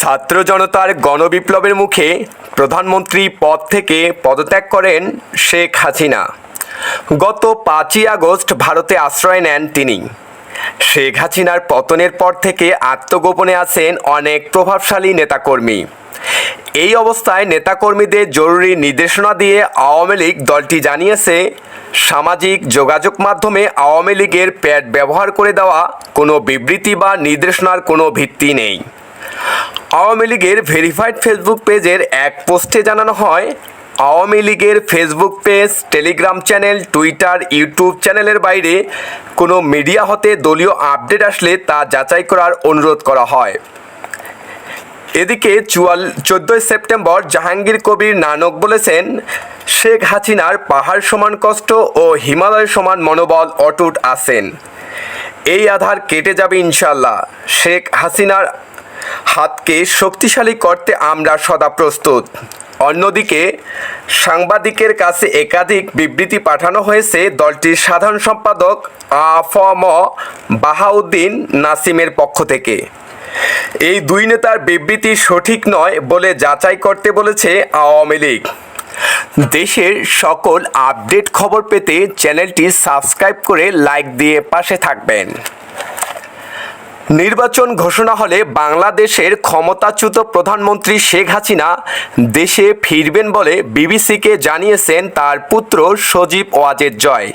ছাত্র জনতার গণবিপ্লবের মুখে প্রধানমন্ত্রী পদ থেকে পদত্যাগ করেন শেখ হাসিনা। গত পাঁচই আগস্ট ভারতে আশ্রয় নেন তিনি। শেখ হাসিনার পতনের পর থেকে আত্মগোপনে আছেন অনেক প্রভাবশালী নেতাকর্মী। এই অবস্থায় নেতাকর্মীদের জরুরি নির্দেশনা দিয়ে আওয়ামী লীগ দলটি জানিয়েছে, সামাজিক যোগাযোগ মাধ্যমে আওয়ামী লীগের প্যাড ব্যবহার করে দেওয়া কোনো বিবৃতি বা নির্দেশনার কোনো ভিত্তি নেই। আওয়ামী লীগের ভেরিফাইড ফেসবুক পেজের এক পোস্টে জানানো হয়, আওয়ামী লীগের Facebook page, Telegram channel, Twitter, YouTube চ্যানেলের বাইরে কোনো মিডিয়া হতে দলীয় আপডেট আসলে তা যাচাই করার অনুরোধ করা হয়। এদিকে চুয়াল, চোদ্দোই সেপ্টেম্বর জাহাঙ্গীর কবির নানক বলেছেন, শেখ হাসিনার পাহাড় সমান কষ্ট ও হিমালয় সমান মনোবল অটুট আছেন। এই আধার কেটে যাবে ইনশাল্লাহ। শেখ হাসিনার হাতকে শক্তিশালী করতে আমরা সদা প্রস্তুত। অন্যদিকে, সাংবাদিকের কাছে একাধিক বিবৃতি পাঠানো হয়েছে দলটির সাধারণ সম্পাদক আফম বাহাউদ্দিন নাসিমের পক্ষ থেকে। এই দুই নেতার বিবৃতি সঠিক নয় বলে যাচাই করতে বলেছে আওয়ামী লীগ। দেশের সকল আপডেট খবর পেতে চ্যানেলটি সাবস্ক্রাইব করে লাইক দিয়ে পাশে থাকবেন। নির্বাচন ঘোষণা হলে বাংলাদেশের ক্ষমতাচ্যুত প্রধানমন্ত্রী শেখ হাসিনা দেশে ফিরবেন বলে বিবিসিকে জানিয়েছেন তার পুত্র সজীব ওয়াজেদ জয়।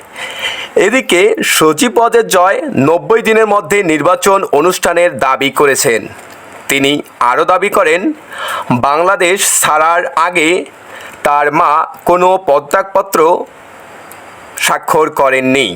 এদিকে সজীব ওয়াজেদ জয় নব্বই দিনের মধ্যে নির্বাচন অনুষ্ঠানের দাবি করেছেন। তিনি আরও দাবি করেন, বাংলাদেশ ছাড়ার আগে তার মা কোনো পদত্যাগপত্র স্বাক্ষর করেননি।